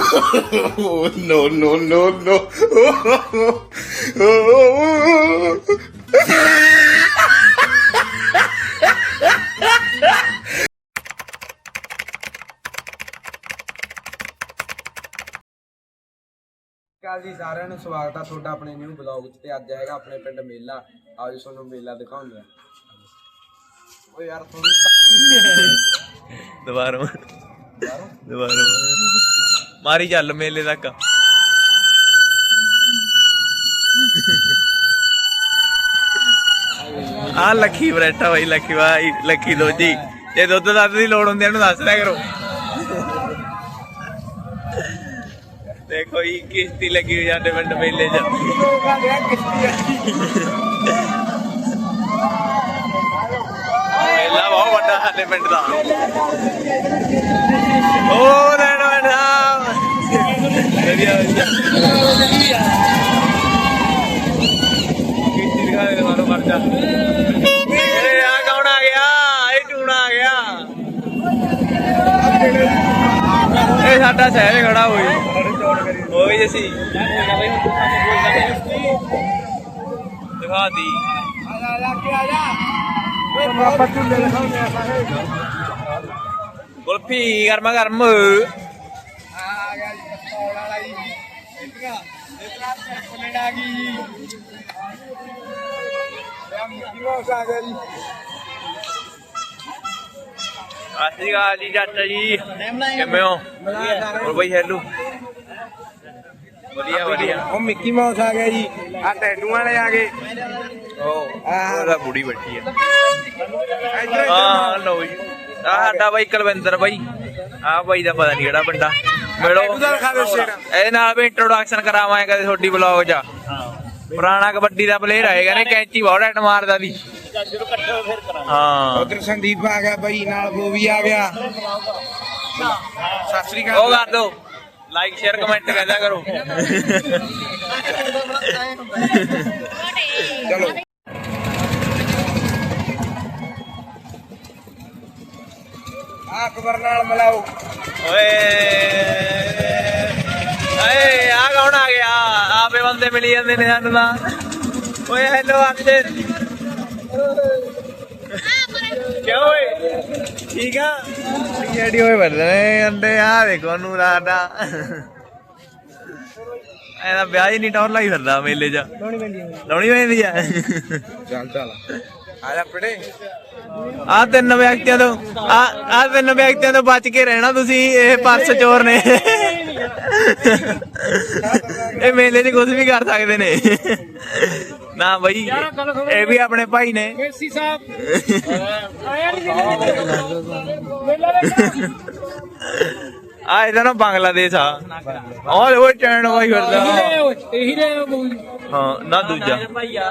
Oh, no, no, no, no. ਕਾਲ ਜੀ ਸਾਰਿਆਂ ਨੂੰ ਸਵਾਗਤ ਆ ਤੁਹਾਡਾ ਆਪਣੇ ਨਿਊ ਬਲੌਗ 'ਚ ਤੇ ਅੱਜ ਹੈਗਾ ਆਪਣੇ ਪਿੰਡ ਮੇਲਾ। ਆਜੋ ਤੁਹਾਨੂੰ ਮੇਲਾ ਦਿਖਾਉਂਦੇ ਆ। ਓ ਯਾਰ ਥੋੜੀ ਦੁਬਾਰਾ? ਦੁਬਾਰਾ। ਮਾਰੀ ਚੱਲ ਮੇਲੇ ਤੱਕ। ਆ ਲੱਖੀ ਬਰੈਠਾ ਬਾਈ, ਲੱਖੀ ਬਾਈ, ਲੱਖੀ ਦੋਜੀ। ਜੇ ਦੁੱਧ ਦੱਧ ਦੀ ਲੋੜ ਹੁੰਦੀ ਇਹਨੂੰ ਦੱਸ ਦਿਆ ਕਰੋ। ਦੇਖੋ ਇਹ ਕਿਸ਼ਤੀ ਲੱਗੀ ਹੋਈ ਸਾਡੇ ਪਿੰਡ ਮੇਲੇ 'ਚ। ਮੇਲਾ ਬਹੁਤ ਵੱਡਾ ਸਾਡੇ ਪਿੰਡ ਦਾ। ਓ ਲੈਣ ਬੈਠਾ ਵਧੀਆ ਵਧੀਆ ਕਿੱਥੇ ਦਿਖਾ ਦੇ ਮਾਰੋ ਮਰ ਜਾ ਇਹ ਆ ਕੌਣ ਆ ਗਿਆ ਇਹ ਟੂਣਾ ਆ ਗਿਆ ਇਹ ਸਾਡਾ ਸ਼ਹਿਰ ਖੜਾ ਹੋਈ ਹੋਈ ਅਸੀਂ ਦਿਖਾ ਦੀ ਆਪਾਂ ਝੂਲੇ ਦਿਖਾਉਂਦੇ ਆ ਸਾਰੇ ਕੁਲਫੀ ਗਰਮਾ ਗਰਮ ਪਲੇਟ ਆ ਗਈ ਜੀ। ਆ ਗਿਆ ਜੀ ਸਤਿ ਸ਼੍ਰੀ ਅਕਾਲ ਜੀ ਚਾਚਾ ਜੀ। ਕਿਵੇਂ ਹੋ? ਹੋਰ ਬਈ ਹੈਲੋ। ਵਧੀਆ ਵਧੀਆ। ਉਹ ਮਿੱਕੀ ਮਾਊਸ ਆ ਗਿਆ ਜੀ। ਆ ਟੈਟੂ ਵਾਲੇ ਆ ਗਏ। ਉਹ ਆਹ। ਉਹਦਾ ਬੁੜੀ ਬੈਠੀ ਆ। ਇੱਧਰ ਹਾਂ ਲਓ ਜੀ। ਆ ਸਾਡਾ ਬਾਈ ਕੁਲਵਿੰਦਰ ਬਾਈ। ਆ ਬਾਈ ਦਾ ਪਤਾ ਨਹੀਂ ਕਿਹੜਾ ਪਿੰਡਾ ਮਿਲੋ। ਇਹਦੇ ਨਾਲ ਵੀ ਇੰਟਰੋਡਕਸ਼ਨ ਕਰਾਵਾਂਗੇ ਕਦੇ ਤੁਹਾਡੀ ਵਲੌਗ 'ਚ। ਪੁਰਾਣਾ ਕਬੱਡੀ ਦਾ ਪਲੇਅਰ ਆਏਗਾ ਨੇ ਕੈਂਚੀ ਬਹੁਤ ਐਟ ਮਾਰਦਾ ਦੀ ਹਾਂ। ਉਧਰ ਸੰਦੀਪ ਆ ਗਿਆ ਬਾਈ ਨਾਲ ਬੋਵੀ ਆ ਗਿਆ। ਸਤਿ ਸ੍ਰੀ ਉਹ ਅਕਾਲ ਕਰ ਦੋ। ਲਾਈਕ ਸ਼ੇਅਰ ਕਮੈਂਟ ਕਰਦਾ ਕਰੋ। ਚਲੋ। ਅਕਬਰ ਨਾਲ ਮਿਲਾਓ। ਓਏ। ਏ ਆ ਕੌਣ ਆ ਗਿਆ? ਆਪੇ ਬੰਦੇ ਮਿਲੀ ਜਾਂਦੇ ਨੇ ਸਾਨੂੰ ਤਾਂ। ਓਏ ਹੈਲੋ ਅਰਜਨ ਕਿਉਂ ਓਏ? ਠੀਕ ਆ? ਜਿਹੜੀ ਹੋਏ ਵਰਦੇ ਨੇ ਅੰਡੇ ਆ ਦੇਖੋ ਨੂੰ ਰਾਡਾ ਇਹਦਾ ਵਿਆਹ ਹੀ ਨਹੀਂ ਟੌਰ ਲਾਈ ਫਿਰਦਾ ਮੇਲੇ 'ਚ। ਲਾਉਣੀ ਪੈਂਦੀ ਲਾਉਣੀ ਪੈਂਦੀ ਆ। ਚੱਲ ਚੱਲ। ਆ ਤਿੰਨ ਵਿਅਕਤੀਆਂ ਤੋਂ ਆ ਆ ਤਿੰਨ ਵਿਅਕਤੀਆਂ ਤੋਂ ਬਚ ਕੇ ਰਹਿਣਾ ਤੁਸੀਂ ਇਹ ਪਰਸ ਚੋਰ ਨੇ। ਇਹ ਮੇਲੇ 'ਚ ਕੁਝ ਵੀ ਕਰ ਸਕਦੇ ਨੇ। ਨਾ ਬਈ ਇਹ ਵੀ ਆਪਣੇ ਭਾਈ ਨੇ। ਮੇਸੀ ਸਾਹਿਬ। ਆਇਆ ਨਹੀਂ ਆ ਇਹਦਾ ਨਾ ਬੰਗਲਾਦੇਸ਼ ਆ। ਔਰ ਉਹ ਚੈਨ ਭਾਈ ਫਿਰਦਾ ਇਹੀ ਰੇ ਬੋਲ। ਹਾਂ ਨਾ ਦੂਜਾ। ਭਾਈਆ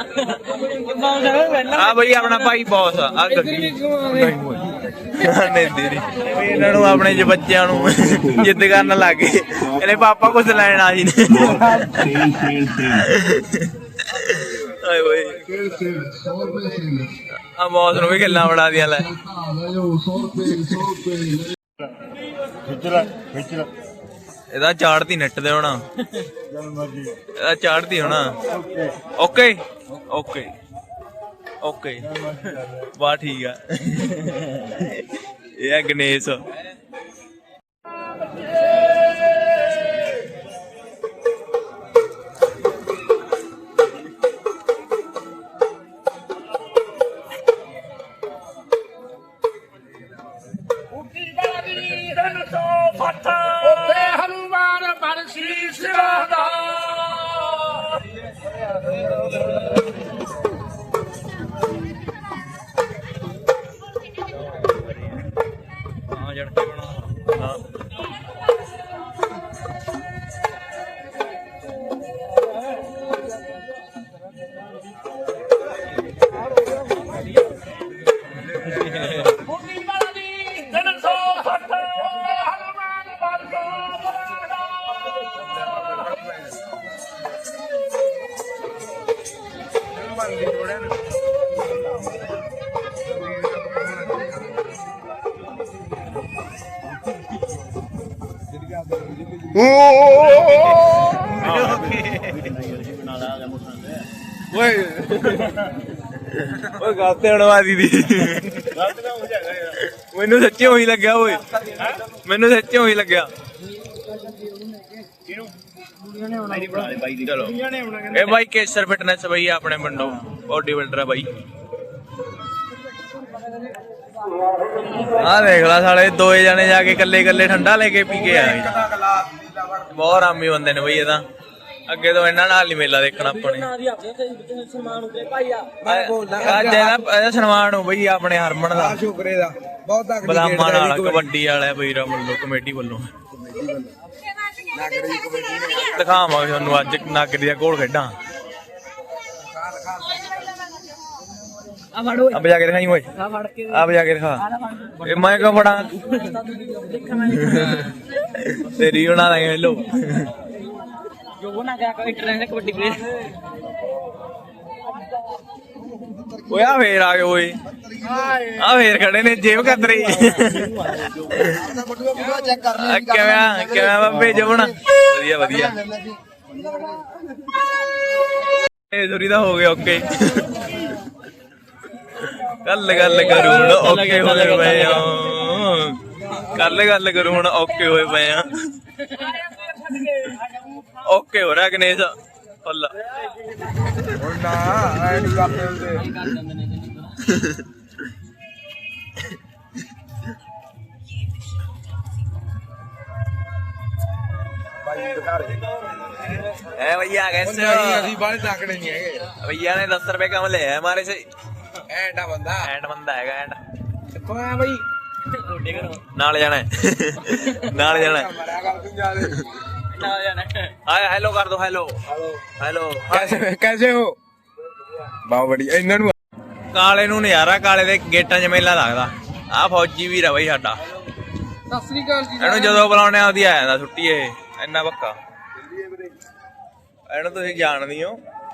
ਆ। ਬਈ ਆਪਣਾ ਭਾਈ ਬੌਸ ਆ ਆ ਗੱਡੀ। ਨਹੀਂ ਦੀਦੀ ਇਹਨਾਂ ਨੂੰ ਆਪਣੇ ਜ ਬੱਚਿਆਂ ਨੂੰ ਜਿੱਦ ਕਰਨ ਲੱਗ। ਗਏ ਇਹਨੇ ਪਾਪਾ ਕੁਝ ਲੈਣ ਆ ਜੀ। ਨੇ ਆਏ ਓਏ ਆ ਬੌਸ ਨੂੰ ਵੀ ਗੱਲਾਂ ਬਣਾ ਦੀਆਂ ਲੈ ਇਹਦਾ ਚਾੜਦੀ ਨੈਟ ਦੇ ਹੋਣਾ। ਇਹਦਾ ਚਾੜਦੀ ਹੋਣਾ। ਓਕੇ। ਓਕੇ। ਓਕੇ। ਵਾਹ ਠੀਕ ਆ। ਇਹ ਆ ਗਣੇਸ਼। ਦੀ ਥੋੜਾ ਮੈਨੂੰ ਸੱਚੇ ਹੋਈ ਲੱਗਿਆ ਓਏ ਮੈਨੂੰ ਸੱਚੇ ਹੋਈ ਲੱਗਿਆ ਚਲੋ। ਇਹ ਬਾਈ ਕੇਸਰ ਫਿਟਨੈਸ ਬਾਈ ਆਪਣੇ ਪਿੰਡੋਂ ਬੋਡੀ ਬਿਲਡਰ ਆ ਬਾਈ। ਆ ਦੇਖ ਲੈ ਸਾਲੇ ਦੋਏ ਜਣੇ ਜਾ ਕੇ ਇਕੱਲੇ ਇਕੱਲੇ ਠੰਡਾ ਲੈ ਕੇ ਪੀ ਕੇ ਆਏ ਬਹੁਤ ਆਰਾਮੀ ਬੰਦੇ ਨੇ ਬਈ ਇਹ ਤਾਂ। ਅੱਗੇ ਤੋਂ ਇਹਨਾਂ ਨਾਲ ਨਹੀਂ ਮੇਲਾ ਦੇਖਣਾ ਆਪਣੇ ਅੱਜ ਇਹਦਾ ਇਹਦਾ ਸਨਮਾਨ ਹੋ ਬਈ ਆਪਣੇ ਹਰਮਨ ਦਾ। ਸ਼ੁਕਰੇ ਦਾ ਬਹੁਤ ਤਕੜੀ ਬਲਾਮਾ ਨਾਲ ਕਬੱਡੀ ਵਾਲਾ ਬਈਰਾ ਵੱਲੋਂ। ਕਮੇਟੀ ਵੱਲੋਂ। ਦਿਖਾਵਾਂਗੇ ਤੁਹਾਨੂੰ ਅੱਜ ਨਾਗਰੀ ਦਾ ਗੋਲ ਖੇਡਾਂ। ਆ ਫੜ ਆ ਬਜਾ ਕੇ ਦਿਖਾਈ ਓਏ। ਆ ਫੜ ਕੇ ਆ ਬਜਾ ਕੇ ਦਿਖਾ। ਇਹ ਮੈਂ ਕਿਉਂ ਫੜਾਂ ਤੇਰੀ ਬਣਾ ਦਾਂਗੇ ਲੋ ਜੋ ਨਾ ਗਿਆ ਕੋਈ ਇੰਟਰਨੈਟ ਕਬੱਡੀ ਪਲੇਅਰ ਓਏ ਆ ਫੇਰ ਆ ਗਏ ਓਏ। ਆ ਫੇਰ ਖੜੇ ਨੇ, ਜੇਬ ਕਤਰੀ ਕਿਵੇਂ ਕਿਵੇਂ ਬਾਬੇ ਜਵਣ ਵਧੀਆ ਵਧੀਆ। ਇਹ ਜ਼ੋਰੀ ਦਾ ਹੋ ਗਿਆ ਓਕੇ। ਗੱਲ ਗੱਲ ਕਰੂ ਹੁਣ, ਓਕੇ ਹੋਏ ਪਏ ਆ। ਗੱਲ ਗੱਲ ਕਰੂ ਹੁਣ, ਓਕੇ ਹੋਏ ਪਏ ਆ। ਓਕੇ ਹੋ ਰਿਹਾ ਗਣੇਸ਼। ਫੁੱਲ ਹੁਣ ਨਾ ਐ ਨਹੀਂ ਕਰਦੇ ਹੁੰਦੇ ਭਾਈ ਦਿਖਾ ਰਹੇ ਐ ਭਈਆ ਨਹੀਂ ਕੈਸੇ ਅਸੀਂ ਬਾਹਲੇ ਤਾਕੜੇ ਨਹੀਂ ਹੈਗੇ भैया ने दस रुपए कम ले है हमारे से ਐਂਡਾ ਬੰਦਾ एंड बंदा है एंड ਕਿੱਥੋਂ ਆਇਆ ਬਈ नाल जाना है नाल जाना है ਮਰਿਆ ਕਰ ਤੂੰ ਜਾ ਦੇ ਨਾ ਜਾਣਾ हाय हेलो कर दो हेलो हेलो ਕੈਸੇ ਕੈਸੇ ਹੋ ਬਹੁਤ ਬੜੀ ਇਹਨਾਂ ਨੂੰ ਕਾਲੇ ਨੂੰ ਨਜ਼ਾਰਾ ਕਾਲੇ ਦੇ ਗੇਟਾਂ 'ਚ ਮੇਲਾ ਲੱਗਦਾ ਆ ਫੌਜੀ ਵੀਰ ਆ ਬਈ ਸਾਡਾ ਸਤਿ ਸ੍ਰੀ ਅਕਾਲ ਜੀ ਇਹਨੂੰ ਜਦੋਂ ਬੁਲਾਉਣੇ ਆਉਂਦੀ ਆ ਜਾਂਦਾ ਛੁੱਟੀ ਇਹ ਇੰਨਾ ਪੱਕਾ ਇਹਨੂੰ ਤੁਸੀਂ ਜਾਣਦੀ ਹੋ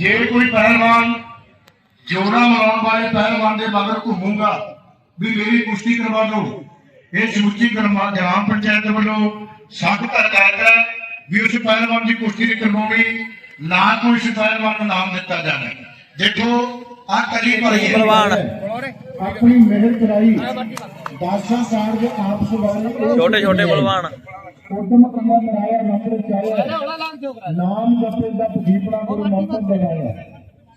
ਜੇ ਕੋਈ ਪਹਿਲਵਾਨ ਜੋੜਾ ਮਲਾਉਣ ਵਾਲੇ ਪਹਿਲਵਾਨ ਦੇ ਮਗਰ ਘੁੰਮੂਗਾ ਵੀ ਮੇਰੀ ਕੁਸ਼ਤੀ ਕਰਵਾ ਦਿਓ। ਇਹ ਸਮੁੱਚੀ ਕਰਮਾ ਗ੍ਰਾਮ ਪੰਚਾਇਤ ਵੱਲੋਂ ਸਖਤ ਹਦਾਇਤ ਹੈ ਵੀ ਉਸ ਪਹਿਲਵਾਨ ਦੀ ਕੁਸ਼ਤੀ ਨਹੀਂ ਕਰਵਾਉਣੀ ਨਾ ਕੋਈ ਉਸ ਪਹਿਲਵਾਨ ਨੂੰ ਨਾਮ ਦਿੱਤਾ ਜਾਣਾ ਦੇਖੋ ਆ ਕਲੀ ਭਰੀ। ਪਹਿਲਵਾਨ। ਆਪਣੀ ਮਿਹਰ ਕਰਾਈ। ਦਾਸਾਂ ਕਾਰਜ ਆਪਸ ਵਾਲੇ ਛੋਟੇ ਛੋਟੇ ਬਲਵਾਨ ਉਦਮ ਕੰਮਾ ਮਰਾਇਆ ਨੰਬਰ ਚਾਇਆ ਨਾਮ ਜਪੇ ਦਾ ਦੀਪੜਾ ਗੁਰੂ ਮੰਤਰ ਲਗਾਇਆ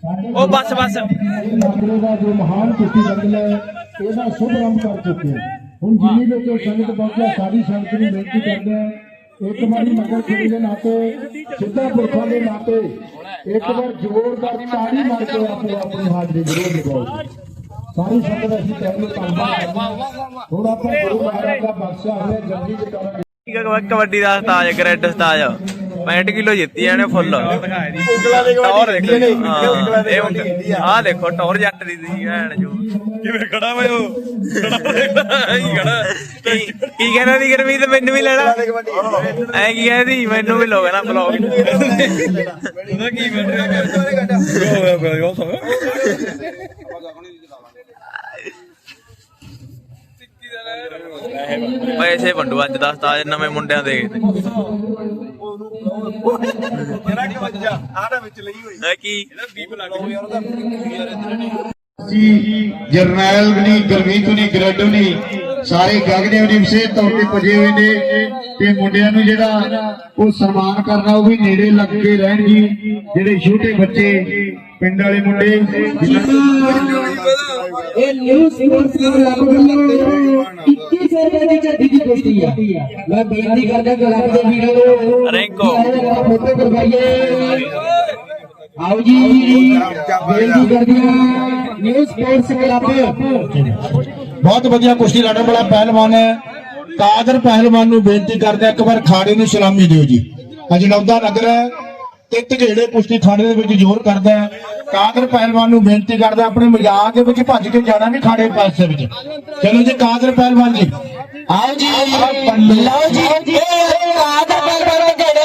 ਸਾਡੇ ਉਹ ਬਸ ਬਸ। ਨਾਗਰੇ ਦਾ ਜੋ ਮਹਾਨ ਕੁਸ਼ਤੀ ਬੰਦਲ ਇਹਦਾ ਸ਼ੁਭ ਆਰੰਭ ਕਰ ਚੁੱਕੇ ਹੁਣ ਜਿੰਨੀ ਵਿੱਚੋਂ ਸੰਗਤ ਪਹੁੰਚਿਆ ਸਾਰੀ ਸੰਗਤ ਨੂੰ ਬੇਨਤੀ ਕਰਦੇ ਹਾਂ। ਇੱਕ ਵਾਰੀ ਨਗਰ ਖੇੜੀ ਦੇ ਨਾਤੇ ਸਿੱਧਾ ਪੁਰਖਾਂ ਦੇ ਨਾਤੇ ਇੱਕ ਵਾਰ ਜ਼ੋਰਦਾਰ ਤਾੜੀ ਮਾਰ ਕੇ ਆਪੋ ਆਪਣੀ ਹਾਜ਼ਰੀ ਜ਼ਰੂਰ ਲਗਾਓ ਸਾਰੀ ਸੰਗਤ ਅਸੀਂ ਕਹਿੰਦੇ ਧੰਨਵਾਦ। ਹੁਣ ਆਪਾਂ ਗੁਰੂ ਮਹਾਰਾਜ ਦਾ ਬਖਸ਼ਿਆ ਹੋਇਆ ਜੰਗੀ ਦੇ ਕਰਾਂਗੇ ਕਬੱਡੀ ਦਾ ਉਸਤਾਦ ਗ੍ਰੈਡ ਉਸਤਾਦ 65 ਕਿਲੋ ਜਿੱਤੀ ਇਹਨੇ ਫੁੱਲ ਟੌਰ ਦੇਖੋ ਹਾਂ, ਇਹ ਆ ਦੇਖੋ ਟੌਰ ਜੱਟ ਦੀ ਸੀ ਭੈਣ ਜੋ ਕਿਵੇਂ ਖੜਾ ਵੇ ਉਹ ਕੀ ਖੜਾ ਕੀ ਕੀ ਕਹਿੰਦਾ ਸੀ ਗਰਮੀਤ ਮੈਨੂੰ ਵੀ ਲੈਣਾ ਐ ਕੀ ਕਹਿੰਦੀ ਮੈਨੂੰ ਵੀ ਲੋਗਾ ਨਾ ਬਲੌਗ ਉਹਦਾ ਕੀ ਬਣ ਪੈਸੇ ਵੰਡੂ ਅੱਜ ਦਾ ਉਸਤਾਦ ਨਵੇਂ ਮੁੰਡਿਆਂ ਦੇ। ਹੈ ਕੀ? ਜੀ ਜਰਨੈਲ ਵੀ ਨਹੀਂ ਗਰਮੀਤ ਵੀ ਨਹੀਂ ਗ੍ਰੈਡ ਵੀ ਨਹੀਂ। ਸਾਰੇ ਗਗਨੇ ਵੀ ਵਿਸ਼ੇਸ਼ ਤੌਰ ਤੇ ਪੁੱਜੇ ਹੋਏ ਨੇ। ਤੇ ਮੁੰਡਿਆਂ ਨੂੰ ਜਿਹੜਾ ਉਹ ਸਨਮਾਨ ਕਰਨਾ ਉਹ ਵੀ ਨੇੜੇ ਲੱਗ ਕੇ ਰਹਿਣ ਜੀ। ਜਿਹੜੇ ਛੋਟੇ ਬੱਚੇ ਪਿੰਡ ਵਾਲੇ ਮੁੰਡੇ ਇਹ ਨਿਊ ਸਪੋਰਟਸ ਕਲੱਬ ਵੱਲੋਂ 21 ਰੁਪਏ ਦੀ ਝੱਡੀ ਦੀ ਕੁਸ਼ਤੀ ਆ। ਮੈਂ ਬੇਨਤੀ ਕਰਦਾ ਕਲੱਬ ਦੇ ਵੀਰਾਂ ਨੂੰ ਰੈਂਕੋ। ਫੋਟੋ ਕਰਵਾਈਏ। ਆਓ ਜੀ ਬੇਨਤੀ ਕਰਦੀਆਂ ਨਿਊ ਸਪੋਰਟਸ ਕਲੱਬ। ਬਹੁਤ ਵਧੀਆ ਕੁਸ਼ਤੀ ਲੜਨ ਵਾਲਾ ਪਹਿਲਵਾਨ ਹੈ। ਕਾਦਰ ਪਹਿਲਵਾਨ ਨੂੰ ਬੇਨਤੀ ਕਰਦੇ ਇੱਕ ਵਾਰ ਖਾੜੇ ਨੂੰ ਸਲਾਮੀ ਦਿਓ ਜੀ। ਅਜਨੌਦਾ ਨਗਰ ਹੈ ਤੇ ਧਗੇੜੇ ਕੁਸ਼ਤੀ ਖਾੜੇ ਦੇ ਵਿੱਚ ਜ਼ੋਰ ਕਰਦਾ ਹੈ ਕਾਦਰ ਪਹਿਲਵਾਨ ਨੂੰ ਬੇਨਤੀ ਕਰਦਾ ਆਪਣੇ ਮਜ਼ਾਕ ਦੇ ਵਿੱਚ ਭੱਜ ਕੇ ਜਾਣਾ ਵੀ ਖਾੜੇ ਪਾਸੇ ਵਿੱਚ। ਚਲੋ ਜੀ ਕਾਦਰ ਪਹਿਲਵਾਨ ਜੀ। ਆਓ ਜੀ। ਲਓ ਜੀ। ਆਦਰ ਪਹਿਲਵਾਨ ਦੇ ਜਿਹੜੇ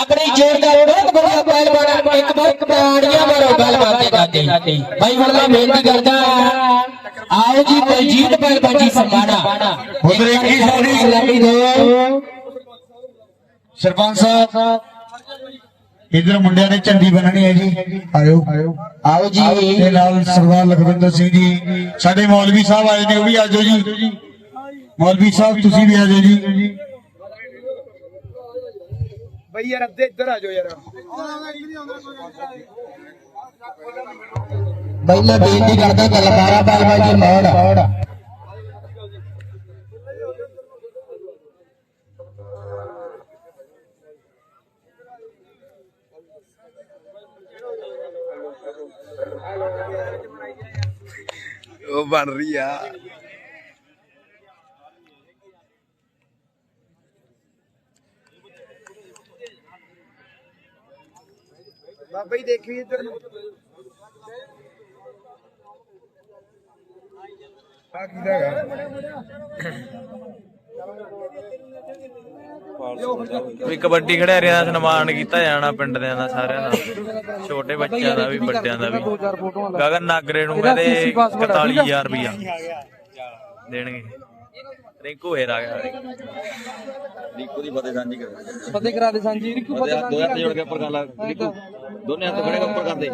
ਆਪਣੀ ਜ਼ੋਰਦਾਰ ਬਹੁਤ ਬੜਾ ਪਹਿਲਵਾਨ ਇੱਕ ਇੱਕ ਪ੍ਰਾਣੀਆਂ ਮਾਰੋ ਗੱਲਬਾਤ ਦੇ ਦਾਤੇ ਭਾਈ ਮੈਂ ਬੇਨਤੀ ਕਰਦਾ ਆਓ ਜੀ ਬਲਜੀਤ ਪਹਿਲਵਾਨ ਜੀ ਸਮਾਣਾ ਉਧਰ ਇੱਕ ਹੀ ਸਾਡੀ ਦੋ ਸਰਪੰਚ ਸਾਹਿਬ। ਇਧਰ ਮੁੰਡਿਆਂ ਨੇ ਝੰਡੀ ਬੰਨਣੀ ਹੈ ਜੀ। ਆਇਓ। ਆਓ ਜੀ। ਤੇ ਨਾਲ ਸਰਦਾਰ ਲਖਵਿੰਦਰ ਸਿੰਘ ਜੀ। ਸਾਡੇ ਮੌਲਵੀ ਸਾਹਿਬ ਆਏ ਨੇ ਉਹ ਵੀ ਆਜੋ ਜੀ। ਮੌਲਵੀ ਸਾਹਿਬ ਤੁਸੀਂ ਵੀ ਆਜੋ ਜੀ। ਬਈ ਯਾਰ ਅੱਧੇ ਇੱਧਰ ਆ ਜਾਓ ਯਾਰ। ਭਾਈ ਮੈਂ ਬੇਨਤੀ ਕਰਦਾ ਕਲਕਾਰਾ ਪਹਿਲਵਾਨ ਜੀ ਮੋੜ। ਬਣ ਰਹੀ ਆ ਬਾਬਾ ਜੀ ਦੇਖੀ ਇੱਧਰ ਨੂੰ ਆ ਕੀ ਦਾ ਵੀ ਕਬੱਡੀ ਖਿਡਾਰੀਆਂ ਦਾ ਸਨਮਾਨ ਕੀਤਾ ਜਾਣਾ ਪਿੰਡ ਦਿਆਂ ਦਾ ਸਾਰਿਆਂ ਦਾ। ਛੋਟੇ ਬੱਚਿਆਂ ਦਾ ਵੀ ਵੱਡਿਆਂ ਦਾ ਵੀ। ਗਗਨ ਨਾਗਰੇ ਨੂੰ ਕਹਿੰਦੇ 41000 ਰੁਪਇਆ ਦੇਣਗੇ। ਰਿੰਕੂ ਹੀਰ ਆ ਗਿਆ। ਰੀਕੂ ਦੀ ਫਤਿਹ ਸਾਂਝੀ ਕਰ। ਫਤਿਹ ਕਰਾ ਦੇ ਸਾਂਝੀ ਰਿਕੂ ਫਤਿਹ ਦੋ ਹੱਥ ਜੋੜ ਕੇ ਉੱਪਰ ਕਰ ਲਾ। ਰੀਕੂ ਦੋਨੇ ਹੱਥ ਖੜੇ ਉੱਪਰ ਕਰ ਦੇ।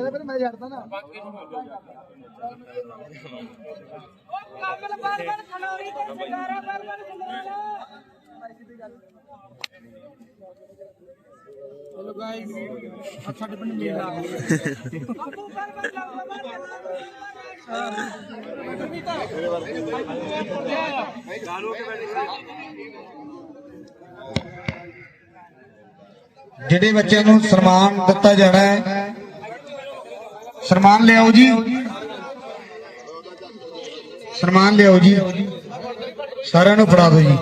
ਕਾਬਲ ਬਰਬਰ ਖਨੌਰੀ ਤੇ ਸਰਕਾਰਾ ਬਰਬਰ ਖਨੌਰਾ ਅੱਬੂ ਬਰਬਰ ਜਿਹੜੇ ਬੱਚਿਆਂ ਨੂੰ ਸਨਮਾਨ ਦਿੱਤਾ ਜਾਣਾ ਹੈ, ਸਨਮਾਨ ਲਿਆਓ ਜੀ। ਸਨਮਾਨ ਲਿਆਓ ਜੀ। ਸਾਰਿਆਂ ਨੂੰ ਫੜਾ ਦਿਓ ਜੀ।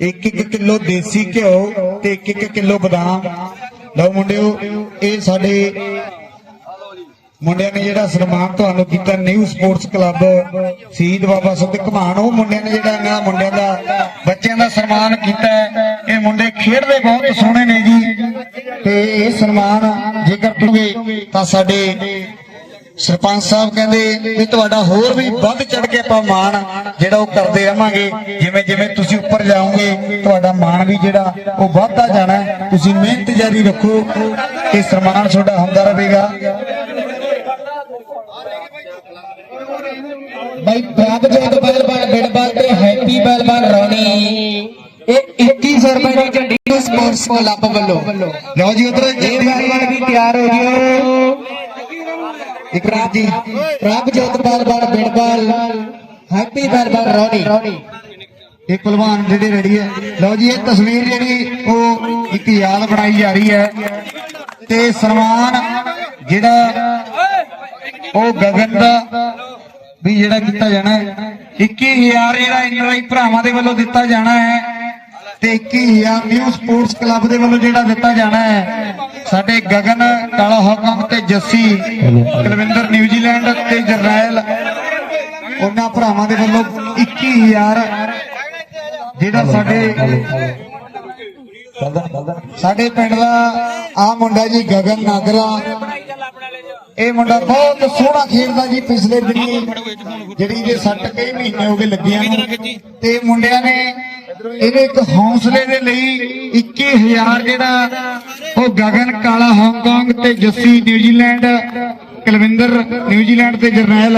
ਇੱਕ ਇੱਕ ਕਿਲੋ ਦੇਸੀ ਘਿਓ ਤੇ ਇੱਕ ਇੱਕ ਕਿਲੋ ਬਦਾਮ। ਲਓ ਮੁੰਡਿਓ, ਇਹ ਸਾਡੇ ਮੁੰਡਿਆਂ ਨੇ ਜਿਹੜਾ ਸਨਮਾਨ ਤੁਹਾਨੂੰ ਕੀਤਾ ਨਿਊ ਸਪੋਰਟਸ ਕਲੱਬ ਸ਼ਹੀਦ ਬਾਬਾ ਸਤਿ ਘਮਾਨ ਉਹ ਮੁੰਡਿਆਂ ਨੇ ਜਿਹੜਾ ਇਹਨਾਂ ਮੁੰਡਿਆਂ ਦਾ, ਬੱਚਿਆਂ ਦਾ ਸਨਮਾਨ ਕੀਤਾ ਇਹ ਮੁੰਡੇ ਖੇਡਦੇ ਬਹੁਤ ਸੋਹਣੇ ਨੇ ਜੀ। ਤੇ ਇਹ ਸਨਮਾਨ ਜੇਕਰ ਤੁਗੇ ਤਾਂ ਸਾਡੇ ਸਰਪੰਚ ਸਾਹਿਬ ਕਹਿੰਦੇ ਵੀ ਤੁਹਾਡਾ ਹੋਰ ਵੀ ਵੱਧ ਚੜ ਕੇ ਆਪਾਂ ਮਾਣ ਜਿਹੜਾ ਉਹ ਕਰਦੇ ਰਵਾਂਗੇ ਜਿਵੇਂ ਜਿਵੇਂ ਤੁਸੀਂ ਉੱਪਰ ਜਾਓਗੇ, ਤੁਹਾਡਾ ਮਾਣ ਵੀ ਜਿਹੜਾ ਉਹ ਵੱਧਦਾ ਜਾਣਾ ਤੁਸੀਂ ਮਿਹਨਤ ਜਾਰੀ ਰੱਖੋ। ਇਹ ਸਨਮਾਨ ਤੁਹਾਡਾ ਹੁੰਦਾ ਰਹੇਗਾ। ਭਾਈ ਪ੍ਰਭਜੋਤ ਪਹਿਲਵਾਨ ਬਿੜਬਲ ਤੇ ਹੈਪੀ ਪਹਿਲਵਾਨ ਰੌਣੀ। ਇਹ 2100 ਰੁਪਏ ਦੀ ਝੰਡੀ ਸਪੋਰਟਸ ਕਲੱਬ ਵੱਲੋਂ। ਲਓ ਜੀ ਉਧਰ ਇਹ ਪਹਿਲਵਾਨ ਵੀ ਤਿਆਰ ਹੋ ਜਿਓ। ਇਕਰਾਮ ਜੀ ਪ੍ਰਭਜੋਤ ਪਹਿਲਵਾਨ ਬਿੜਬਲ ਹੈਪੀ ਪਹਿਲਵਾਨ ਰੌਣੀ। ਇਹ ਪਹਿਲਵਾਨ ਜਿਹੜੇ ਰੈਡੀ ਹੈ। ਲਓ ਜੀ ਇਹ ਤਸਵੀਰ ਜਿਹੜੀ ਉਹ ਇੱਕ ਯਾਦ ਬਣਾਈ ਜਾ ਰਹੀ ਹੈ। ਤੇ ਸਨਮਾਨ ਜਿਹੜਾ ਉਹ ਗਗਨ ਦਾ ਵੀ ਜਿਹੜਾ ਕੀਤਾ ਜਾਣਾ ਹੈ 21000 ਜਿਹੜਾ ਇੰਨਰਾਈ ਭਰਾਵਾਂ ਦੇ ਵੱਲੋਂ ਦਿੱਤਾ ਜਾਣਾ ਹੈ ਤੇ 21000 ਨਿਊ ਸਪੋਰਟਸ ਕਲੱਬ ਦੇ ਵੱਲੋਂ ਜਿਹੜਾ ਦਿੱਤਾ ਜਾਣਾ ਹੈ, ਸਾਡੇ ਗਗਨ, ਕਾਲਾ ਹਾਕਮ ਤੇ ਜੱਸੀ, ਕੁਲਵਿੰਦਰ ਨਿਊਜ਼ੀਲੈਂਡ ਤੇ ਜਰਨੈਲ, ਉਹਨਾਂ ਭਰਾਵਾਂ ਦੇ ਵੱਲੋਂ 21000 ਜਿਹੜਾ ਸਾਡੇ ਸਾਡੇ ਪਿੰਡ ਦਾ ਆ ਮੁੰਡਾ ਜੀ ਗਗਨ ਨਾਗਰਾ ਇਹ ਮੁੰਡਾ ਬਹੁਤ ਸੋਹਣਾ ਖੇਡਦਾ ਜੀ ਪਿਛਲੇ ਦਿਨੀ। ਜਿਹੜੀ ਜੇ ਸੱਟ ਕਈ ਮਹੀਨੇ ਹੋ ਗਏ ਲੱਗਿਆ ਤੇ ਮੁੰਡਿਆਂ ਨੇ ਇਹਦੇ ਇੱਕ ਹੌਸਲੇ ਦੇ ਲਈ 21000 ਜਿਹੜਾ ਉਹ ਗਗਨ ਕਾਲਾ ਹਾਂਗਕਾਂਗ ਤੇ ਜੱਸੀ ਨਿਊਜ਼ੀਲੈਂਡ ਕੁਲਵਿੰਦਰ ਨਿਊਜ਼ੀਲੈਂਡ ਤੇ ਜਰਨੈਲ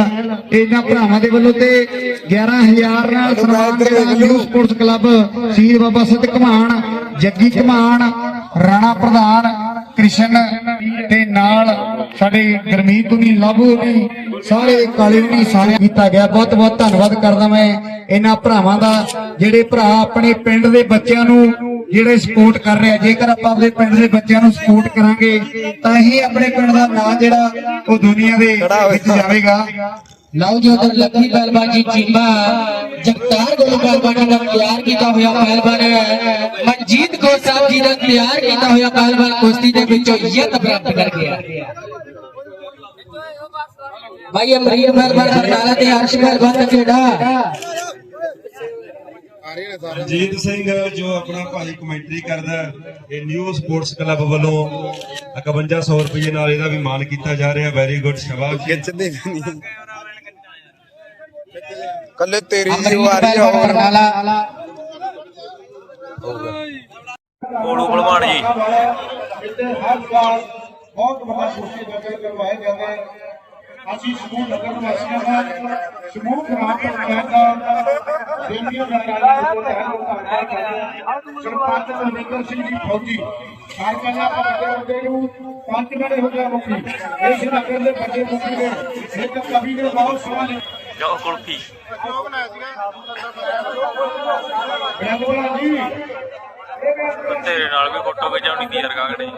ਇਹਨਾਂ ਭਰਾਵਾਂ ਦੇ ਵੱਲੋਂ ਤੇ 11000 ਨਾਲ ਸਨਮਾਨ ਜਿਹੜਾ ਨਿਊ ਸਪੋਰਟਸ ਕਲੱਬ ਸ਼ਹੀਦ ਬਾਬਾ ਸਤ ਘਮਾਨ ਜੱਗੀ ਘਮਾਨ ਰਾਣਾ ਪ੍ਰਧਾਨ ਕ੍ਰਿਸ਼ਨ ਤੇ ਨਾਲ ਸਾਡੇ ਗਰਮੀਤ ਹੁਣੀ ਲਵ ਹੁਣੀ ਸਾਰੇ ਕਾਲੇ ਹੁਣੀ ਸਾਰੇ ਕੀਤਾ ਗਿਆ। ਬਹੁਤ ਬਹੁਤ ਧੰਨਵਾਦ ਕਰਦਾ ਮੈਂ ਇਹਨਾਂ ਭਰਾਵਾਂ ਦਾ, ਜਿਹੜੇ ਭਰਾ ਆਪਣੇ ਪਿੰਡ ਦੇ ਬੱਚਿਆਂ ਨੂੰ ਜਿਹੜੇ ਸਪੋਰਟ ਕਰ ਰਿਹਾ ਜੇਕਰ ਆਪਾਂ ਆਪਣੇ ਪਿੰਡ ਦੇ ਬੱਚਿਆਂ ਨੂੰ ਸਪੋਰਟ ਕਰਾਂਗੇ, ਤਾਂ ਹੀ ਆਪਣੇ ਪਿੰਡ ਦਾ ਨਾਂ ਜਿਹੜਾ ਉਹ ਦੁਨੀਆ ਦੇ ਵਿੱਚ ਜਾਵੇਗਾ। ਲਓ ਜੀ ਉਧਰ ਲੱਖੀ ਪਹਿਲਵਾਨ ਚੀਮਾ। ਜਗਤਾਰ ਗੋਲ ਪਹਿਲਵਾਨ ਦਾ ਤਿਆਰ ਕੀਤਾ ਹੋਇਆ ਪਹਿਲਵਾਨ ਮਨਜੀਤ ਕੋ ਸਾਹਿਬ ਜੀ ਦਾ ਤਿਆਰ ਕੀਤਾ ਹੋਇਆ ਪਹਿਲਵਾਨ ਕੁਸ਼ਤੀ ਦੇ ਵਿੱਚੋਂ ਜਿੱਤ ਪ੍ਰਾਪਤ ਕਰ ਗਿਆ। ਭਾਈ ਅਮਰੀਕ ਪਹਿਲਵਾਨ ਬਰਨਾਲਾ ਤੇ ਅਰਸ਼ ਪਹਿਲਵਾਨ ਦਾ ਖੇੜਾ ਰਣਜੀਤ ਸਿੰਘ ਜੋ ਆਪਣਾ ਭਾਈ ਕਮੈਂਟਰੀ ਕਰਦਾ ਇਹ ਨਿਊ ਸਪੋਰਟਸ ਕਲੱਬ ਵੱਲੋਂ 5100 ਰੁਪਏ ਨਾਲ ਇਹਦਾ ਵੀ ਮਾਨ ਕੀਤਾ ਜਾ ਰਿਹਾ। ਵੈਰੀ ਗੁੱਡ ਸ਼ਾਬਾਸ਼ ਖਿੱਚਦੇ ਨਹੀਂ। ਕੱਲੇ ਤੇਰੀ ਅਮਰੀਕ ਪਹਿਲਵਾਨ ਬਰਨਾਲਾ ਕੋਲੂ ਭਲਵਾਨ ਜੀ। ਇੱਥੇ ਹਰ ਸਾਲ ਬਹੁਤ ਵੱਡਾ ਕੁਸ਼ਤੀ ਜੰਗਲ ਕਰਵਾਏ ਜਾਂਦੇ ਹਨ। ਅਸੀਂ ਸਮੂਹ ਨਗਰ ਨਿਵਾਸੀਆਂ ਦਾ ਸਮੂਹ ਖਰਾਬ ਪੰਚਾਇਤ ਦਾ ਦੇਵੀਆਂ ਦਾ ਕਾਰਨ ਕੋਲ ਹੈ ਉਹ ਧੰਨਵਾਦ ਕਰਦੇ ਹਾਂ। ਸਰਪੰਚ ਮਨਿੰਦਰ ਸਿੰਘ ਜੀ ਫੌਜੀ ਕਾਰਕਨਾ ਪੱਕੇ ਹੁੰਦੇ ਨੂੰ ਪੰਜ ਬੜੇ ਹੋ ਗਿਆ ਮੁਖੀ ਇਸ ਨਗਰ ਦੇ ਵੱਡੇ ਮੁਖੀ ਨੇ ਇੱਕ ਕਵੀ ਨੇ ਬਹੁਤ ਸੋਹਣਾ ਜੋ ਕੁਲਫੀ ਤੇਰੇ ਨਾਲ ਵੀ ਫੋਟੋ ਖਿਚਾਉਣੀ ਦੀ ਯਾਰ ਕਾਗੜੇ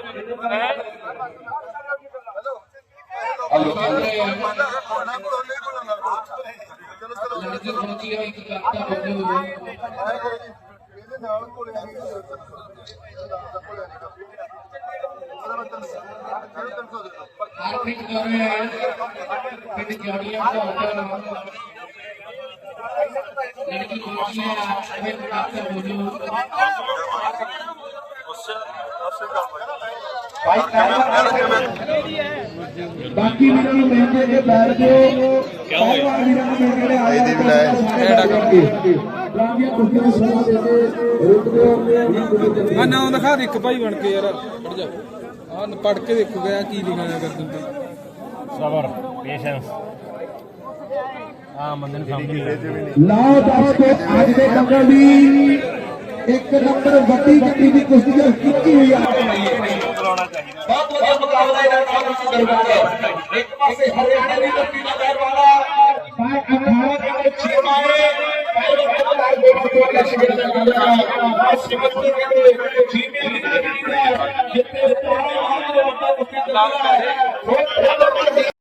ਜੋੜੀਆਂ ਤੋਂ ਲੜਕੀ ਕੋਸ਼ੀਆਂ ਅਵੇ ਪ੍ਰਾਪਤ ਹੋ ਜੋ ਬਾਕੀ ਵੀਰਾਂ ਨੂੰ ਮਿਲ ਕੇ ਜੇ ਬੈਠ ਜਾਓ ਪਹਿਲਵਾਨ ਵੀਰਾਂ ਨੂੰ ਮਿਲ ਕੇ ਆਏ ਇਹਦੀ ਵੀ ਲੈ ਐਡਾ ਕਰਕੇ ਰਾਂਗੀਆਂ ਕੁੱਤਿਆਂ ਨੂੰ ਸਲਾਹ ਦੇ ਕੇ ਰੁਕ ਦਿਓ ਆ ਨਾਮ ਦਿਖਾ ਦੇ ਇੱਕ ਭਾਈ ਬਣ ਕੇ ਯਾਰ ਪੜ ਜਾ ਆ ਪੜ ਕੇ ਦੇਖੋ ਗਿਆ ਕੀ ਲਿਖਿਆ ਕਰ ਦਿੰਦਾ ਲਾਓ ਦੋਸਤੋ ਅੱਜ ਦੇ ਦੰਗਲ ਦੀ ਇੱਕ ਨੰਬਰ ਵੱਡੀ ਗੱਡੀ ਦੀ ਕੁਸ਼ਤੀ ਕੀਤੀ ਹੋਈ ਆ। ਬਹੁਤ ਵਧੀਆ ਮੁਕਾਬਲਾ ਇਹਨਾਂ ਦਾ ਤੁਸੀਂ ਕਰਵਾਇਆ ਇੱਕ ਪਾਸੇ ਹਰਿਆਣਾ ਦੀ ਗੱਡੀ ਦਾ ਪਹਿਲਵਾਨ ਪਾਇ ਅਖਾੜਾ ਦੇ ਵਿੱਚ ਛੇਮਾਏ ਪਹਿਲੇ ਪਹਿਲਵਾਨ ਦੇ ਕੋਲ ਲక్ష్ਮੀ ਦਾ ਮੁਕਾਬਲਾ ਸਿਮਰਪੁਰ ਦੇ ਛੇਮੇ ਦੀ ਗੱਡੀ ਦਾ ਜਿੱਤੇ 17 ਹਾਲ ਦੇ ਵੱਡਾ ਕੁਸ਼ਤੀ ਦਾ ਬੰਗਲਾ ਵਿੱਚ ਪੁੱਛਦੇ ਆ ਪੁਰਾਣੀ ਜਵਾਨੀ ਸੇਵਾ ਕਰਦਾ। ਹੈ ਸੰਗਤ ਨੂੰ ਬੇਨਤੀ ਆ ਇਹ ਗੇੜਾ ਲਾ ਕੇ ਉਹਨਾਂ ਨੂੰ ਵੀ ਪਾਸਾ ਕਰ ਦੋ ਬਾਬਾ ਸੀਰ ਦਾ ਨਹੀਂ ਕੋਈ ਪੈਸੇ ਨਾ ਹੁਣ ਵਧੀਆ ਮੁਕਾਬਲਾ ਮਰਾ ਦੇ ਨਾਮ ਦਾ ਮੁਕਾਬਲਾ ਦੇਖਦੇ ਜੀ ਆਸ਼ਰੇ ਦੀ ਬਾਤ ਇਹਦਾ ਇੱਕ ਨੂੰ ਦਰਮਿਆਨ ਹੈ ਜਦੋਂ ਇਹ ਨੂੰ ਦੇਖੋ ਕਿ ਬਾਰੇ ਹੱਥ ਖਾਤੇ ਛੱਡੇ ਛੱਡਦੇ ਨੇ ਫਿਰ ਇਹ ਵੀ ਗੱਲਾਂ ਕਰਦੇ ਨੇ ਮਸਤੀ ਕੋਲ ਨੌਕਰੀ ਬਣਦੇ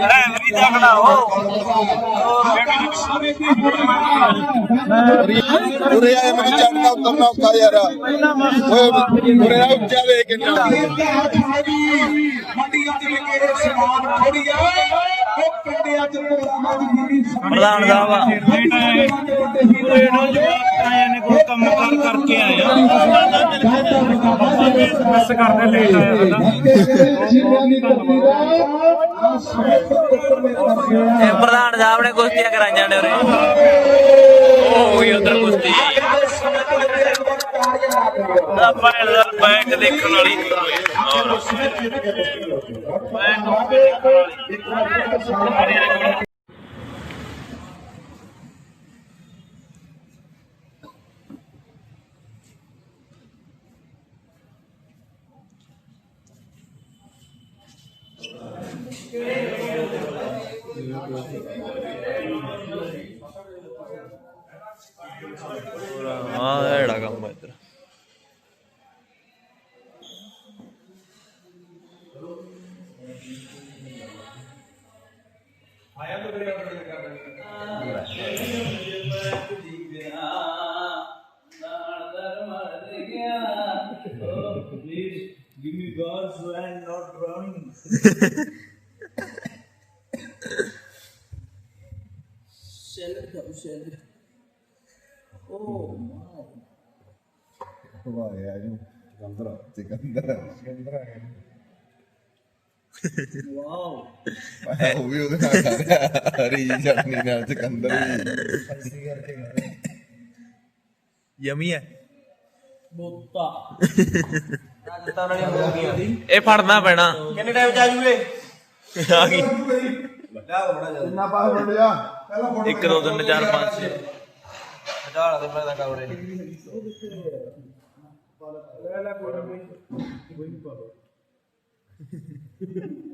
ਵਿੱਚ ਦਾ ਛੋਟਾੜੀਆਂ ਮੈਂ ਨਾ ਰੈਫਰੀ ਉਰੇ ਆਏ ਮੈਨੂੰ ਚੜਨਾ ਉਤਰਨਾ ਔਖਾ ਯਾਰ ਓਏ ਉਰੇ ਆ ਉੱਚਾ ਵੇ ਕਿੰਨਾ ਮੰਡੀਆਂ ਦੇ ਵਿੱਚ ਸਮਾਨ ਥੋੜੀ ਆ ਉਹ ਪਿੰਡਿਆਂ ਚ ਪ੍ਰੋਗਰਾਮਾਂ ਦੀ ਜਿਹੜੀ ਪ੍ਰਧਾਨ ਸਾਹਿਬ। ਨੇ ਕੋਈ ਕੰਮ ਕਰ ਕਰਕੇ ਆਏ ਬਸ ਕਰਦੇ ਲੇਟ ਇਹ ਪ੍ਰਧਾਨ ਸਾਹਿਬ ਨੇ ਕੁਸ਼ਤੀਆਂ ਕਰਾਈਆਂ ਨੇ ਉਰੇ। ਉਹ ਹੋਈ ਉਧਰ ਕੁਸ਼ਤੀ। ਆਪਾਂ ਨੇ ਤਾਂ ਬੈਕ ਦੇਖਣ ਵਾਲੀ। ਹੋਰ। ਹਾਂ because are not drowning. Seller tak seller. Oh my. Wah ya ini Sikandra, Sikandra, Sikandra ya. Wow. Wow, view tuh hari ini nih Sikandra. Yamia. Botak. ਹੈ ਬੋਤਾ ਇਹ ਫੜਨਾ ਪੈਣਾ। ਕਿੰਨੇ ਟਾਈਮ ਚ ਆ ਜੂਗੇ? ਆ ਗਈ। ਕਿੰਨਾ ਪਾਸ ਬਣ ਜਾ ਪਹਿਲਾਂ ਫੋਟੋ 1 2 3 4 5 6 ਹਟਾਲਾ ਤੇ ਮੈਂ ਤਾਂ ਕਵਰੇ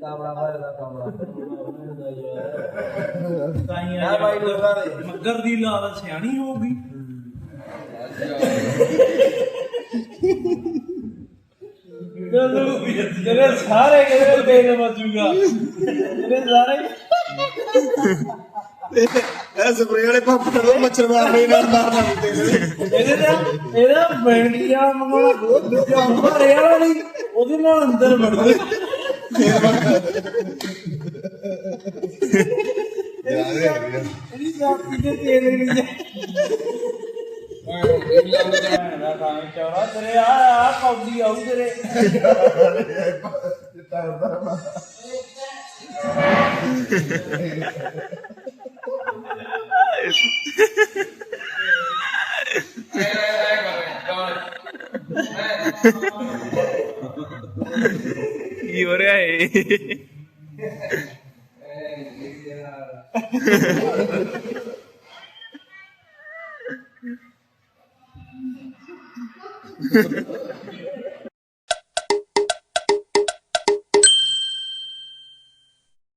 ਕਾਮੜਾ ਮਾਰਦਾ ਕਾਮੜਾ ਕਾਈਆਂ ਬਾਈ ਲੋਕਾਂ ਦੇ। ਮੱਗਰ ਦੀ ਲਾਲ ਸਿਆਣੀ ਹੋਊਗੀ। ਜਿਹੜੇ ਸਾਰੇ ਕਿਤੇ ਤੇਰੇ ਮਜੂਗਾ ਜਿਹੜੇ ਸਾਰੇ ਇਹ ਸਪਰੇ ਵਾਲੇ ਪੰਪ ਕਰੋ ਮੱਛਰ ਮਾਰਨੇ ਨਾਲ ਮਾਰਨਾ ਹੁੰਦੇ ਇਹਦੇ ਦਾ ਇਹਦਾ ਬੈਂਡੀਆ ਮੰਗਣਾ ਬਹੁਤ ਪੰਪ ਰਿਆ ਵਾਲੀ। ਉਹਦੇ ਨਾਲ ਅੰਦਰ ਵੜਦੇ ਇਹਦੀ ਜਾਤ ਕਿਤੇ ਤੇਰੇ ਨਹੀਂ ਜਾ ਚੌਰਾ ਤੇਰੇ ਆ ਆ ਕੌਡੀ ਆਉ ਤੇਰੇ ਕੀ ਹੋ ਰਿਹਾ ਏ?